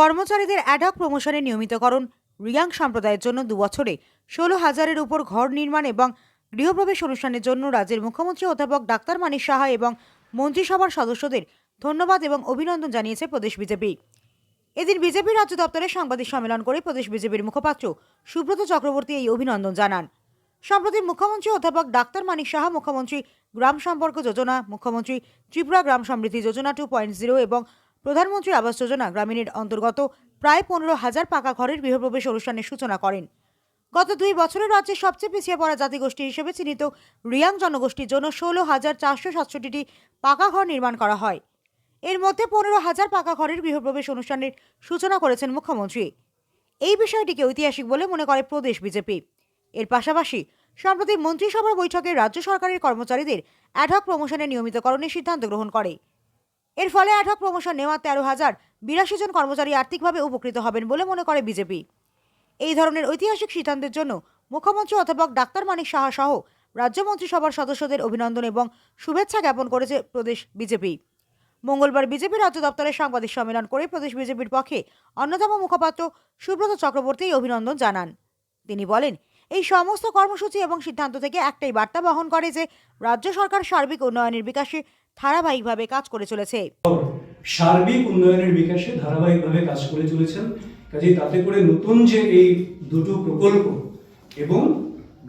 কর্মচারীদের অ্যাডক প্রমোশনের নিয়মিতকরণ। রিয়াং সম্প্রদায়ের জন্য দুবছরে ষোলো হাজারের উপর ঘর নির্মাণ এবং গৃহপ্রবেশ অনুষ্ঠানের জন্য রাজ্যের মুখ্যমন্ত্রী অধ্যাপক ডাক্তার মানিক সাহা এবং মন্ত্রিসভার সদস্যদের ধন্যবাদ এবং অভিনন্দন জানিয়েছে প্রদেশ বিজেপি। এদিন বিজেপি রাজ্য দপ্তরে সাংবাদিক সম্মেলন করে প্রদেশ বিজেপির মুখপাত্র সুব্রত চক্রবর্তী এই অভিনন্দন জানান। সম্প্রতি মুখ্যমন্ত্রী অধ্যাপক ডাক্তার মানিক সাহা, মুখ্যমন্ত্রী গ্রাম সম্পর্ক যোজনা, মুখ্যমন্ত্রী ত্রিপুরা গ্রাম সমৃদ্ধি যোজনা টু পয়েন্ট জিরো এবং প্রধানমন্ত্রী আবাস যোজনা গ্রামীণের অন্তর্গত প্রায় পনেরো হাজার পাকা ঘরের গৃহপ্রবেশ অনুষ্ঠানের সূচনা করেন। গত দুই বছরে রাজ্যের সবচেয়ে পিছিয়ে পড়া জাতিগোষ্ঠী হিসেবে চিহ্নিত রিয়াং জনগোষ্ঠীর জন্য ষোলো হাজার চারশো সাতষট্টিটি পাকা ঘর নির্মাণ করা হয়। এর মধ্যে পনেরো হাজার পাকা ঘরের গৃহপ্রবেশ অনুষ্ঠানের সূচনা করেছেন মুখ্যমন্ত্রী। এই বিষয়টিকে ঐতিহাসিক বলে মনে করে প্রদেশ বিজেপি। এর পাশাপাশি সম্প্রতি মন্ত্রিসভার বৈঠকে রাজ্য সরকারের কর্মচারীদের অ্যাডহক প্রমোশনের নিয়মিতকরণের সিদ্ধান্ত গ্রহণ করে। এর ফলে অ্যাডহক প্রমোশন নেওয়া তেরো হাজার বিরাশি জন কর্মচারী আর্থিকভাবে উপকৃত হবেন বলে মনে করে বিজেপি। এই ধরনের ঐতিহাসিক সিদ্ধান্তের জন্য মুখ্যমন্ত্রী অধ্যাপক ডাক্তার মানিক সাহা সহ রাজ্য মন্ত্রিসভার সদস্যদের অভিনন্দন এবং শুভেচ্ছা জ্ঞাপন করেছে প্রদেশ বিজেপি। মঙ্গলবার বিজেপি রাজ্য দপ্তরে সাংবাদিক সম্মেলন করে প্রদেশ বিজেপির পক্ষে অন্যতম মুখপাত্র সুব্রত চক্রবর্তী অভিনন্দন জানান। তিনি বলেন, এই সমস্ত কর্মসূচি এবং সিদ্ধান্ত থেকে একটাই বার্তা বহন করে যে রাজ্য সরকার সার্বিক উন্নয়নের বিকাশে ধারাবাহিকভাবে কাজ করে চলেছে। সার্বিক উন্নয়নের বিকাশে ধারাবাহিকভাবে কাজ করে চলেছেন। কাজেই তাতে করে নতুন যে এই দুটো প্রকল্প এবং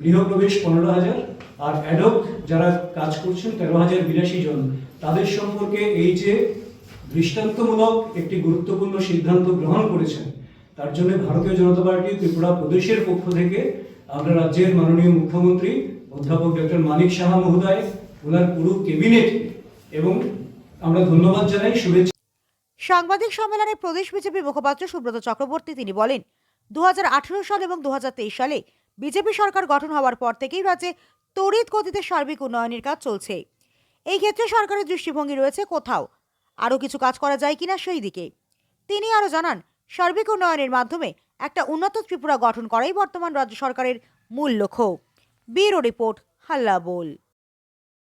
গৃহপ্রবেশ পনেরো হাজার আর অ্যাডক যারা কাজ করছেন তেরো হাজার বিরাশি জন, তাদের সম্পর্কে এই যে দৃষ্টান্তমূলক একটি গুরুত্বপূর্ণ সিদ্ধান্ত গ্রহণ করেছেন, তার জন্য ভারতীয় জনতা পার্টি ত্রিপুরা প্রদেশের পক্ষ থেকে আমরা রাজ্যের মাননীয় মুখ্যমন্ত্রী অধ্যাপক ডক্টর মানিক সাহা মহোদয়, ওনার পুরো ক্যাবিনেট এবং আমরা ধন্যবাদ জানাই, শুভেচ্ছা। সাংবাদিক সম্মেলনে প্রদেশ বিজেপি মুখপাত্র সুব্রত চক্রবর্তী তিনি বলেন, দুহাজার আঠেরো সাল এবং দুহাজার তেইশ সালে বিজেপি সরকার গঠন হওয়ার পর থেকেই রাজ্যে তড়িৎ গতিতে সার্বিক উন্নয়নের কাজ চলছে। এই ক্ষেত্রে সরকারের দৃষ্টিভঙ্গি রয়েছে কোথাও। আরও কিছু কাজ করা যায় কিনা সেই দিকে। তিনি আরও জানান, সার্বিক উন্নয়নের মাধ্যমে একটা উন্নত ত্রিপুরা গঠন করাই বর্তমান রাজ্য সরকারের মূল লক্ষ্য। ব্যুরো রিপোর্ট, হাল্লা বোল।